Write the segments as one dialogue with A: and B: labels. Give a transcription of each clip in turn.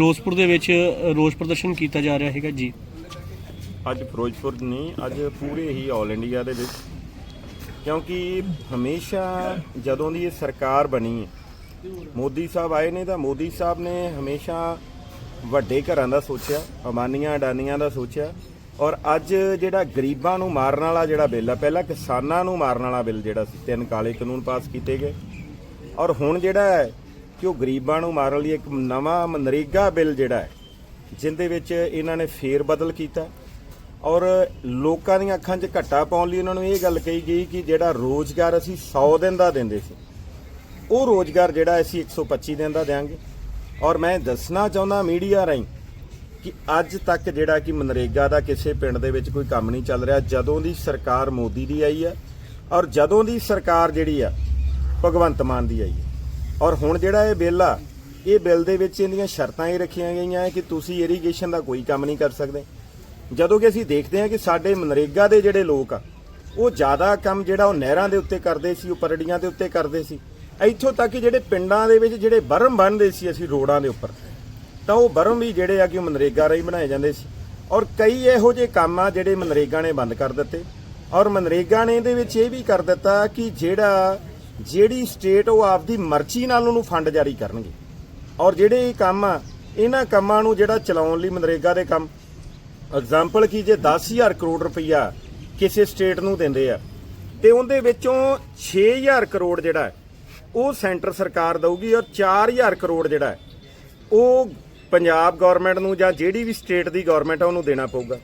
A: ਫਿਰੋਜ਼ਪੁਰ ਦੇ ਵਿੱਚ ਰੋਸ ਪ੍ਰਦਰਸ਼ਨ ਕੀਤਾ ਜਾ ਰਿਹਾ ਹੈਗਾ ਜੀ।
B: ਅੱਜ ਫਿਰੋਜ਼ਪੁਰ ਨਹੀਂ, ਅੱਜ ਪੂਰੇ ਹੀ ਆਲ ਇੰਡੀਆ ਦੇ ਵਿੱਚ। ਕਿਉਂਕਿ ਹਮੇਸ਼ਾ ਜਦੋਂ ਦੀ ਇਹ ਸਰਕਾਰ ਬਣੀ ਹੈ, ਮੋਦੀ ਸਾਹਿਬ ਆਏ ਨੇ ਤਾਂ ਮੋਦੀ ਸਾਹਿਬ ਨੇ ਹਮੇਸ਼ਾ ਵੱਡੇ ਘਰਾਂ ਦਾ ਸੋਚਿਆ, ਅਮਾਨੀਆਂ ਅਡਾਨੀਆਂ ਦਾ ਸੋਚਿਆ। ਔਰ ਅੱਜ ਜਿਹੜਾ ਗਰੀਬਾਂ ਨੂੰ ਮਾਰਨ ਵਾਲਾ ਜਿਹੜਾ ਬਿੱਲ ਆ, ਪਹਿਲਾਂ ਕਿਸਾਨਾਂ ਨੂੰ ਮਾਰਨ ਵਾਲਾ ਬਿੱਲ ਜਿਹੜਾ ਸੀ, ਤਿੰਨ ਕਾਲੇ ਕਾਨੂੰਨ ਪਾਸ ਕੀਤੇ ਗਏ। ਔਰ ਹੁਣ ਜਿਹੜਾ ਕਿ ਉਹ ਗਰੀਬਾਂ ਨੂੰ ਮਾਰਨ ਲਈ ਇੱਕ ਨਵਾਂ ਮਨਰੇਗਾ ਬਿੱਲ ਜਿਹੜਾ ਹੈ, ਜਿੰਦੇ ਵਿੱਚ ਇਹਨਾਂ ਨੇ ਫੇਰ ਬਦਲ ਕੀਤਾ। ਔਰ ਲੋਕਾਂ ਦੀਆਂ ਅੱਖਾਂ 'ਚ ਘੱਟਾ ਪਾਉਣ ਲਈ ਉਹਨਾਂ ਨੂੰ ਇਹ ਗੱਲ ਕਹੀ ਗਈ ਕਿ ਜਿਹੜਾ ਰੋਜ਼ਗਾਰ ਅਸੀਂ 100 ਦਿਨ ਦਾ ਦਿੰਦੇ ਸੀ, ਉਹ ਰੋਜ਼ਗਾਰ ਜਿਹੜਾ ਅਸੀਂ 125 ਦਿਨ ਦਾ ਦੇਾਂਗੇ ਔਰ ਮੈਂ ਦੱਸਣਾ ਚਾਹੁੰਦਾ ਮੀਡੀਆ ਰਾਹੀਂ ਕਿ ਅੱਜ ਤੱਕ ਜਿਹੜਾ ਕਿ ਮਨਰੇਗਾ ਦਾ ਕਿਸੇ ਪਿੰਡ ਦੇ ਵਿੱਚ ਕੋਈ ਕੰਮ ਨਹੀਂ ਚੱਲ ਰਿਹਾ, ਜਦੋਂ ਦੀ ਸਰਕਾਰ ਮੋਦੀ ਦੀ ਆਈ ਹੈ ਔਰ ਜਦੋਂ ਦੀ ਸਰਕਾਰ ਜਿਹੜੀ ਆ, ਭਗਵੰਤ ਮਾਨ ਦੀ ਆਈ ਹੈ ਔਰ ਹੁਣ ਜਿਹੜਾ ਇਹ ਬਿੱਲ ਆ, ਇਹ ਬਿੱਲ ਦੇ ਵਿੱਚ ਇਹਦੀਆਂ ਸ਼ਰਤਾਂ ਇਹ ਰੱਖੀਆਂ ਗਈਆਂ ਹੈ ਕਿ ਤੁਸੀਂ ਇਰੀਗੇਸ਼ਨ ਦਾ ਕੋਈ ਕੰਮ ਨਹੀਂ ਕਰ ਸਕਦੇ। ਜਦੋਂ ਕਿ ਅਸੀਂ ਦੇਖਦੇ ਹਾਂ ਕਿ ਸਾਡੇ ਮਨਰੇਗਾ ਦੇ ਜਿਹੜੇ ਲੋਕ ਆ, ਉਹ ਜ਼ਿਆਦਾ ਕੰਮ ਜਿਹੜਾ ਉਹ ਨਹਿਰਾਂ ਦੇ ਉੱਤੇ ਕਰਦੇ ਸੀ, ਉਹ ਪਰੜੀਆਂ ਦੇ ਉੱਤੇ ਕਰਦੇ ਸੀ। ਇੱਥੋਂ ਤੱਕ ਕਿ ਜਿਹੜੇ ਪਿੰਡਾਂ ਦੇ ਵਿੱਚ ਜਿਹੜੇ ਬਰਮ ਬਣਦੇ ਸੀ ਅਸੀਂ ਰੋਡਾਂ ਦੇ ਉੱਪਰ, ਤਾਂ ਉਹ ਬਰਮ ਵੀ ਜਿਹੜੇ ਆ ਕਿ ਉਹ ਮਨਰੇਗਾ ਰਾਹੀਂ ਬਣਾਏ ਜਾਂਦੇ ਸੀ। ਔਰ ਕਈ ਇਹੋ ਜਿਹੇ ਕੰਮ ਆ ਜਿਹੜੇ ਮਨਰੇਗਾ ਨੇ ਬੰਦ ਕਰ ਦਿੱਤੇ। ਔਰ ਮਨਰੇਗਾ ਨੇ ਇਹਦੇ ਵਿੱਚ ਇਹ ਵੀ ਕਰ ਦਿੱਤਾ ਕਿ ਜਿਹੜਾ ਜਿਹੜੀ ਸਟੇਟ ਉਹ ਆਪਦੀ ਮਰਜ਼ੀ ਨਾਲ ਉਹਨੂੰ ਫੰਡ ਜਾਰੀ ਕਰਨਗੇ। ਔਰ ਜਿਹੜੇ ਇਹ ਕੰਮ ਆ, ਇਹਨਾਂ ਕੰਮਾਂ ਨੂੰ ਜਿਹੜਾ ਚਲਾਉਣ ਲਈ ਮਨਰੇਗਾ ਦੇ ਕੰਮ ਐਗਜ਼ਾਮਪਲ ਕੀ ਜੇ 10000 ਕਰੋੜ ਰੁਪਈਆ ਕਿਸੇ ਸਟੇਟ ਨੂੰ ਦਿੰਦੇ ਆ, ਤੇ ਉਹਦੇ ਵਿੱਚੋਂ 6000 ਕਰੋੜ ਜਿਹੜਾ ਉਹ ਸੈਂਟਰ ਸਰਕਾਰ ਦਊਗੀ ਔਰ 4000 ਕਰੋੜ ਜਿਹੜਾ ਉਹ ਪੰਜਾਬ ਗਵਰਨਮੈਂਟ ਨੂੰ ਜਾਂ ਜਿਹੜੀ ਵੀ ਸਟੇਟ ਦੀ ਗਵਰਨਮੈਂਟ ਆ, ਉਹਨੂੰ ਦੇਣਾ ਪਊਗਾ।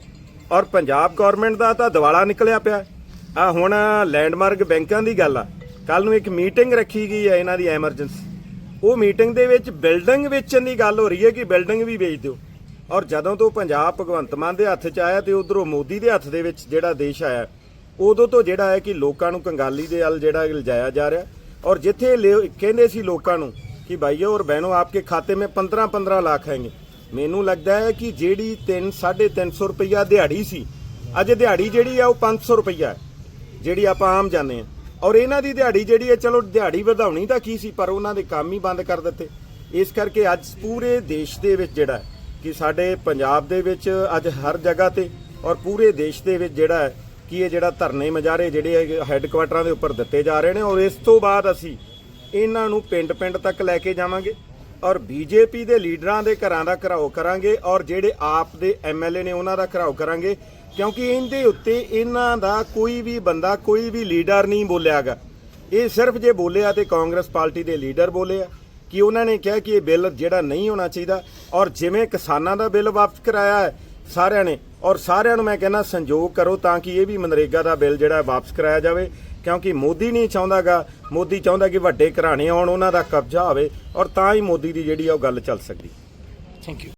B: ਔਰ ਪੰਜਾਬ ਗਵਰਨਮੈਂਟ ਦਾ ਤਾਂ ਦਿਵਾਲਾ ਨਿਕਲਿਆ ਪਿਆ। ਆ ਹੁਣ ਲੈਂਡਮਾਰਕ ਬੈਂਕਾਂ ਦੀ ਗੱਲ ਆ। ਕੱਲ ਨੂੰ ਇੱਕ ਮੀਟਿੰਗ ਰੱਖੀ ਗਈ ਹੈ ਇਹਨਾਂ ਦੀ ਐਮਰਜੈਂਸੀ। ਉਹ ਮੀਟਿੰਗ ਦੇ ਵਿੱਚ ਬਿਲਡਿੰਗ ਵੇਚਣ ਦੀ ਗੱਲ ਹੋ ਰਹੀ ਹੈ ਕਿ ਬਿਲਡਿੰਗ ਵੀ ਵੇਚ ਦਿਓ। ਔਰ ਜਦੋਂ ਤੋਂ ਪੰਜਾਬ ਭਗਵੰਤ ਮਾਨ ਦੇ ਹੱਥ 'ਚ ਆਇਆ ਤੇ ਉਧਰੋਂ ਮੋਦੀ ਦੇ ਹੱਥ ਦੇ ਵਿੱਚ ਜਿਹੜਾ ਦੇਸ਼ ਆਇਆ, ਉਦੋਂ ਤੋਂ ਜਿਹੜਾ ਹੈ ਕਿ ਲੋਕਾਂ ਨੂੰ ਕੰਗਾਲੀ ਦੇ ਵੱਲ ਜਿਹੜਾ ਲਿਜਾਇਆ ਜਾ ਰਿਹਾ। ਔਰ ਜਿੱਥੇ ਲਿਓ- ਕਹਿੰਦੇ ਸੀ ਲੋਕਾਂ ਨੂੰ ਕਿ ਭਾਈਓ ਔਰ ਬਹਿਨੋ ਆਪਕੇ ਖਾਤੇ ਮੇਂ 15 15 ਲੱਖ ਹੈਗੇ। ਮੈਨੂੰ ਲੱਗਦਾ ਹੈ ਕਿ ਜਿਹੜੀ 3 350 ਰੁਪਈਆ ਦਿਹਾੜੀ ਸੀ, ਅੱਜ ਦਿਹਾੜੀ ਜਿਹੜੀ ਆ ਉਹ 500 ਰੁਪਈਆ ਜਿਹੜੀ ਆਪਾਂ ਆਮ ਜਾਣਦੇ ਆ ਔਰ ਇਹਨਾਂ ਦੀ ਦਿਹਾੜੀ ਜਿਹੜੀ ਹੈ, ਚਲੋ ਦਿਹਾੜੀ ਵਧਾਉਣੀ ਤਾਂ ਕੀ ਸੀ, ਪਰ ਉਹਨਾਂ ਦੇ ਕੰਮ ਹੀ ਬੰਦ ਕਰ ਦਿੱਤੇ। ਇਸ ਕਰਕੇ ਅੱਜ ਪੂਰੇ ਦੇਸ਼ ਦੇ ਵਿੱਚ ਜਿਹੜਾ ਕਿ ਸਾਡੇ ਪੰਜਾਬ ਦੇ ਵਿੱਚ ਅੱਜ ਹਰ ਜਗ੍ਹਾ ਤੇ ਔਰ ਪੂਰੇ ਦੇਸ਼ ਦੇ ਵਿੱਚ ਜਿਹੜਾ ਕਿ ਇਹ ਜਿਹੜਾ ਧਰਨੇ ਮਜਾਰੇ ਜਿਹੜੇ ਹੈੱਡਕੁਆਟਰਾਂ ਦੇ ਉੱਪਰ ਦਿੱਤੇ ਜਾ ਰਹੇ ਨੇ ਔਰ ਇਸ ਤੋਂ ਬਾਅਦ ਅਸੀਂ ਇਹਨਾਂ ਨੂੰ ਪਿੰਡ-ਪਿੰਡ ਤੱਕ ਲੈ ਕੇ ਜਾਵਾਂਗੇ। ਔਰ ਬੀਜੇਪੀ ਦੇ ਲੀਡਰਾਂ ਦੇ ਘਰਾਂ ਦਾ ਘਰਾਓ ਕਰਾਂਗੇ ਔਰ ਜਿਹੜੇ ਆਪ ਦੇ ਐਮਐਲਏ ਨੇ ਉਹਨਾਂ ਦਾ ਘਰਾਓ ਕਰਾਂਗੇ, ਕਿਉਂਕਿ ਇਹਦੇ ਉੱਤੇ ਇਹਨਾਂ ਦਾ ਕੋਈ ਵੀ ਬੰਦਾ, ਕੋਈ ਵੀ ਲੀਡਰ ਨਹੀਂ ਬੋਲਿਆਗਾ। ਇਹ ਸਿਰਫ ਜੇ ਬੋਲਿਆ ਤੇ ਕਾਂਗਰਸ ਪਾਰਟੀ ਦੇ ਲੀਡਰ ਬੋਲੇ ਆ ਕਿ ਉਹਨਾਂ ਨੇ ਕਿਹਾ ਕਿ ਇਹ ਬਿੱਲ ਜਿਹੜਾ ਨਹੀਂ ਹੋਣਾ ਚਾਹੀਦਾ, ਔਰ ਜਿਵੇਂ ਕਿਸਾਨਾਂ ਦਾ ਬਿੱਲ ਵਾਪਸ ਕਰਾਇਆ ਹੈ ਸਾਰਿਆਂ ਨੇ, ਔਰ ਸਾਰਿਆਂ ਨੂੰ ਮੈਂ ਕਹਿੰਦਾ ਸੰਯੋਗ ਕਰੋ ਤਾਂ ਕਿ ਇਹ ਵੀ ਮਨਰੇਗਾ ਦਾ ਬਿੱਲ ਜਿਹੜਾ ਵਾਪਸ ਕਰਾਇਆ ਜਾਵੇ। ਕਿਉਂਕਿ ਮੋਦੀ ਨਹੀਂ ਚਾਹੁੰਦਾਗਾ। ਮੋਦੀ ਚਾਹੁੰਦਾ ਕਿ ਵੱਡੇ ਘਰਾਣੇ ਆਉਣ, ਉਹਨਾਂ ਦਾ ਕਬਜ਼ਾ ਹੋਵੇ ਔਰ ਤਾਂ ਹੀ ਮੋਦੀ ਦੀ ਜਿਹੜੀ ਆ ਉਹ ਗੱਲ ਚੱਲ ਸਕਦੀ।
A: Thank you